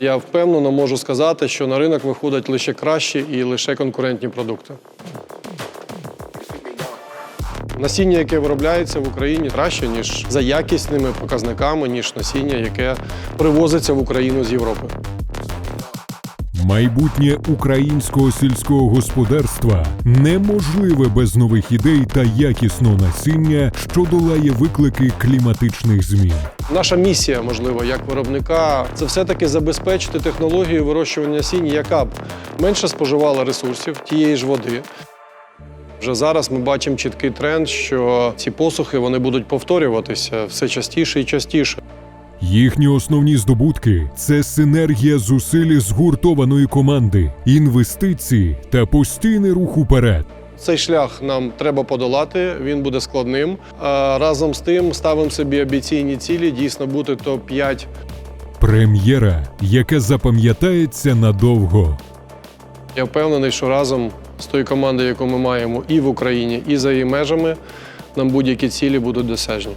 Я впевнено можу сказати, що на ринок виходять лише кращі і лише конкурентні продукти. Насіння, яке виробляється в Україні, краще, ніж за якісними показниками, ніж насіння, яке привозиться в Україну з Європи. Майбутнє українського сільського господарства неможливе без нових ідей та якісного насіння, що долає виклики кліматичних змін. Наша місія, можливо, як виробника, це все-таки забезпечити технологію вирощування насінь, яка б менше споживала ресурсів тієї ж води. Вже зараз ми бачимо чіткий тренд, що ці посухи вони будуть повторюватися все частіше і частіше. Їхні основні здобутки це синергія зусиль згуртованої команди, інвестиції та постійний рух уперед. Цей шлях нам треба подолати, він буде складним. А разом з тим ставимо собі амбіційні цілі дійсно бути топ-5 Прем'єра, яка запам'ятається надовго. Я впевнений, що разом з тою командою, яку ми маємо і в Україні, і за її межами, нам будь-які цілі будуть досяжні.